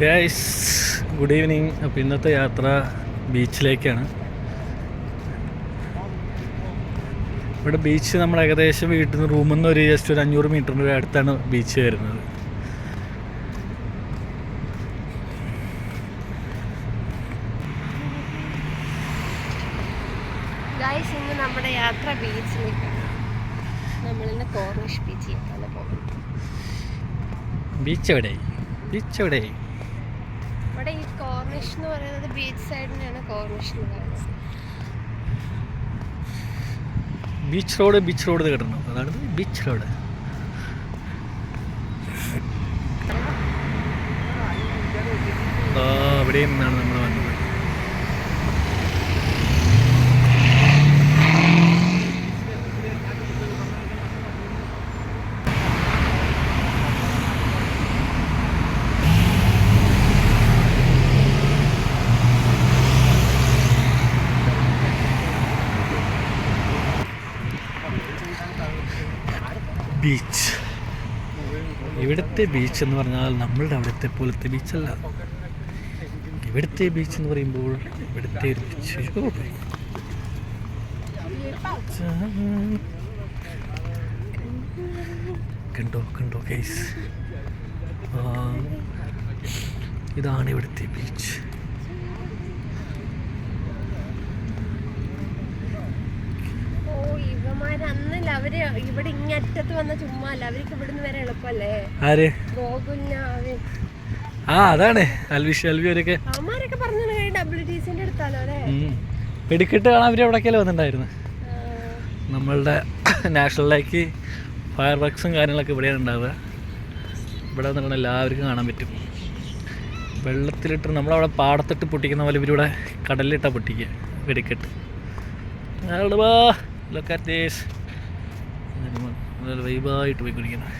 Guys good evening അപ്പോൾ ഇന്നത്തെ യാത്ര ബീച്ചിലേക്കാണ്. ഇവിടെ ബീച്ച് നമ്മൾ ഏകദേശം വീട്ടിൽ നിന്ന് റൂമിൽ നിന്ന് ഒരു ജസ്റ്റ് ഒരു അഞ്ഞൂറ് മീറ്ററിന്റെ അടുത്താണ് ബീച്ച് വരുന്നത്. ഇന്ന് നമ്മുടെ യാത്ര ബീച്ചിലേക്കാണ്. നമ്മളിന്ന് കോർണിഷ് ബീച്ചിലേക്കാണ് പോകുന്നത്. ബീച്ച് എവിടെ? ബീച്ച് എവിടെ? കോർണിഷ് എന്ന് പറയുന്നത് ബീച്ച് സൈഡിനാണ് കോർണിഷ് എന്ന് പറയുന്നത്. ബീച്ച് റോഡ് ബീച്ച് റോഡ് കിട്ടണം അതാണ് ബീച്ച് റോഡ്. ആ അവിടെ നിന്നാണ് നമ്മൾ വന്നത് ബീച്ച് ഇവിടുത്തെ ബീച്ച് എന്ന് പറഞ്ഞാൽ നമ്മളുടെ അവിടുത്തെ പോലത്തെ ബീച്ചല്ല ഇവിടുത്തെ ബീച്ച് എന്ന് പറയുമ്പോൾ ഇവിടുത്തെ ഒരു ബീച്ച്. കണ്ടോ കണ്ടോ കേസ് ഇതാണ് ഇവിടുത്തെ ബീച്ച് അവർ ഇവിടെ ഇങ്ങറ്റത്ത് വന്ന ചുമ്മാ അല്ല അവർക്ക് ഇവിടുന്ന് വരെ എളുപ്പല്ലേ? ആര്? ഗോകുലിന അവർ ആ അതാണ്. അൽവിഷ് അൽവി അവരൊക്കെ. അമ്മാരൊക്കെ പറഞ്ഞു ഡബ്ല്യു ടി സിന്റെ എടുത്താലോ അല്ലേ. വെടിക്കെട്ട് കാണാൻ അവർ എവിടേക്കല്ലേ വന്നിട്ടുണ്ടായിരുന്നു. നമ്മളുടെ നാഷണലിലേക്ക് ഫയർ വർക്ക്സും കാര്യങ്ങളൊക്കെ ഇവിടെയാണ് ഉണ്ടാവുക. ഇവിടെ നിന്ന് എല്ലാവർക്കും കാണാൻ പറ്റും. വെള്ളത്തിലിട്ട് നമ്മളവിടെ പാടത്തിട്ട് പൊട്ടിക്കുന്ന പോലെ ഇവരിവിടെ കടലിലിട്ടാണ് പൊട്ടിക്കുക വെടിക്കെട്ട്. ലൊക്കാറ്റേസ് വൈബായിട്ട് പോയി കുടിക്കണം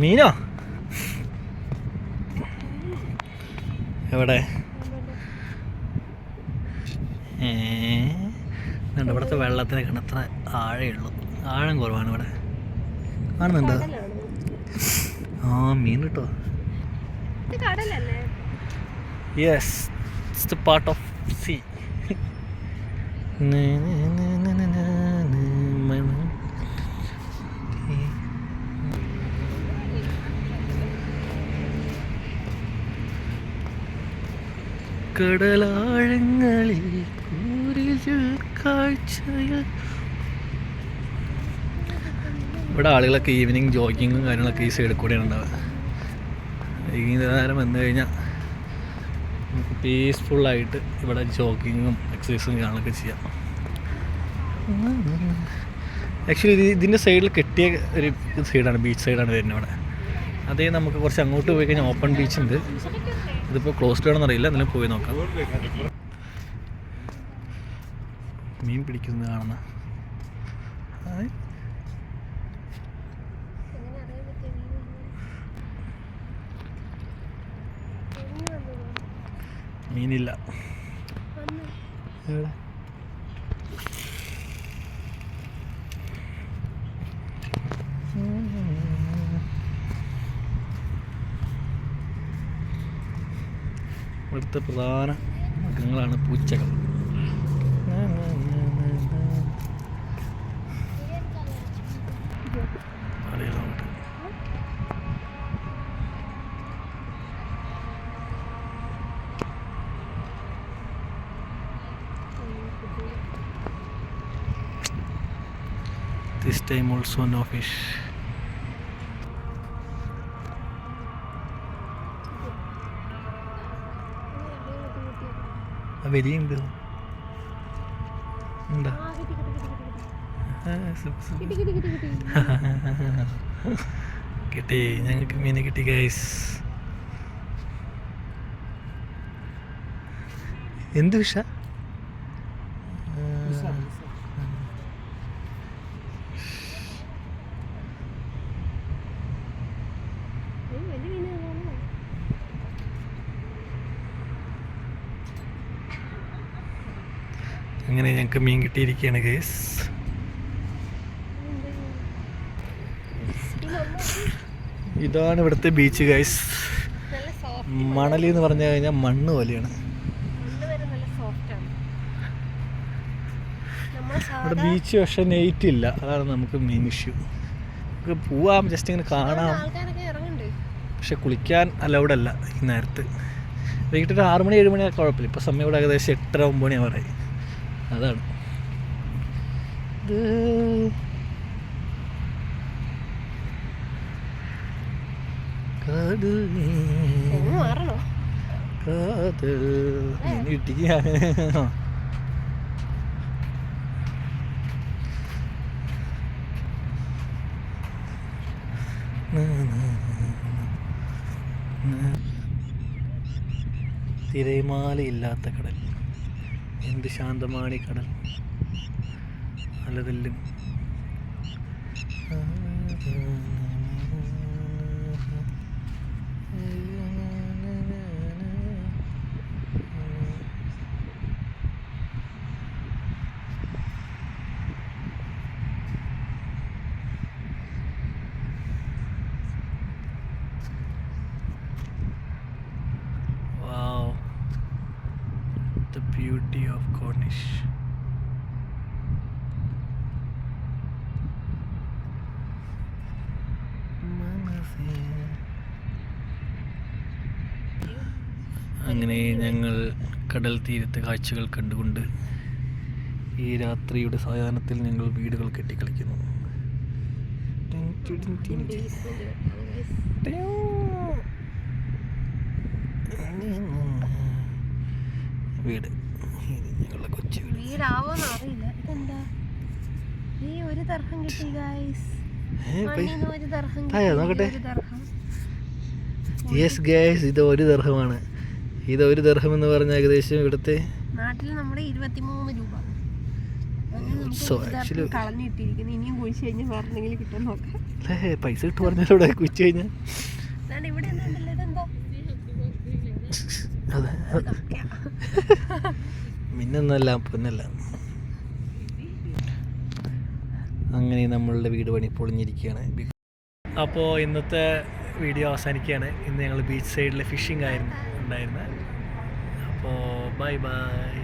മീനോ? എവിടെ? ഏണ്ട ഇവിടുത്തെ വെള്ളത്തിന് കിണത്ര ആഴയുള്ളൂ. ആഴം കുറവാണ് ഇവിടെ. കാണുന്നുണ്ടോ? ആ മീൻ കിട്ടോ. Yes it's the part of sea കടലാഴങ്ങളിൽ കൂരിരുൾ കാഴ്ചയിൽ. ഇവിടെ ആളുകളൊക്കെ ഈവനിങ് ജോഗിങ്ങും കാര്യങ്ങളൊക്കെ ഈ സൈഡിൽ കൂടെയാണ് ഉണ്ടാവുക. വൈകുന്നേരം വന്നു കഴിഞ്ഞാൽ നമുക്ക് പീസ്ഫുള്ളായിട്ട് ഇവിടെ ജോഗിങ്ങും എക്സസൈസും കാര്യങ്ങളൊക്കെ ചെയ്യാം. ആക്ച്വലി ഇത് ഇതിന്റെ സൈഡിൽ കെട്ടിയ ഒരു സൈഡാണ് ബീച്ച് സൈഡാണ് വരുന്നത് ഇവിടെ. അതേ നമുക്ക് കുറച്ച് അങ്ങോട്ട് പോയി കഴിഞ്ഞാൽ ഓപ്പൺ ബീച്ച് ഉണ്ട്. ഇതിപ്പോൾ ക്ലോസ്ഡ് ആണെന്ന് അറിയില്ല എന്നാലും പോയി നോക്കാം. മീൻ പിടിക്കുന്നത് കാണുന്ന. മീനില്ല. ഇവിടുത്തെ പ്രധാന മൃഗങ്ങളാണ് പൂച്ചകൾ. അറിയാം This time also no fish. വലിയുണ്ട്. കിട്ടി. കിട്ടി ഞങ്ങൾക്ക് മീനെ കിട്ടി ഗൈസ് എന്ത് വിഷ? അങ്ങനെ ഞങ്ങൾക്ക് മീൻ കിട്ടിയിരിക്കുകയാണ് മമ്മ ഇതാണ് ഇവിടുത്തെ ബീച്ച് ഗൈസ് മണലി. എന്ന് പറഞ്ഞു കഴിഞ്ഞാൽ മണ്ണ് പോലെയാണ്. ഇവിടെ ബീച്ച് പക്ഷെ നെയ്റ്റ് ഇല്ല. അതാണ് നമുക്ക് മെയിൻ ഇഷ്യൂ നമുക്ക് പോവാം ജസ്റ്റ് ഇങ്ങനെ കാണാം. പക്ഷെ കുളിക്കാൻ അലൗഡ് അല്ല ഈ നേരത്ത്. വൈകിട്ട് ഒരു ഏഴുമണിയാണ് കുഴപ്പമില്ല. ഇപ്പോൾ സമയം ഇവിടെ ഏകദേശം എട്ടര ഒമ്പത് മണിയാണ് പറയും അതാണ്. ഇത് കാതൽ നീ, ഒന്ന് മാറണോ? കാതൽ നീ ഇട്ടിക്കുകയാണ് തിരമാലയില്ലാത്ത കടൽ. എന്ത് ശാന്തമാണ് ഈ കടൽ അലതെല്ലും beauty of Cornish. അങ്ങനെ ഞങ്ങൾ കടൽ തീരത്തെ കാഴ്ചകൾ കണ്ടുകൊണ്ട് ഈ രാത്രിയുടെ സായാഹ്നത്തിൽ ഞങ്ങൾ വീടുകൾ കെട്ടിക്കളിക്കുന്നു. വീട് ഇത് ഞങ്ങളുടെ കൊച്ചു വീട് വീടാവോന്ന് അറിയില്ല ഇതെന്താ? ഈ ഒരു കിട്ടി നോക്കട്ടെ. യെസ് ഇത് ഒരു ദർഹമാണ് ഇത് ഒരു ദർഹം എന്ന് പറഞ്ഞ ഏകദേശം ഇവിടുത്തെ നാട്ടിൽ നമ്മുടെ ഇരുപത്തിമൂന്ന് രൂപ. കുഴിച്ച് അല്ലേ പൈസ ഇട്ട് പറഞ്ഞാൽ ഇവിടെ കുച്ചു കഴിഞ്ഞാൽ അതെ പിന്നല്ല പൊന്നല്ല. അങ്ങനെ നമ്മളുടെ വീട് പണി പൊളിഞ്ഞിരിക്കുകയാണ്. അപ്പോൾ ഇന്നത്തെ വീഡിയോ അവസാനിക്കുകയാണ്. ഇന്ന് ഞങ്ങൾ ബീച്ച് സൈഡിലെ ഫിഷിംഗ് ആയിരുന്നു ഉണ്ടായിരുന്നത് അപ്പോൾ ബൈ ബൈ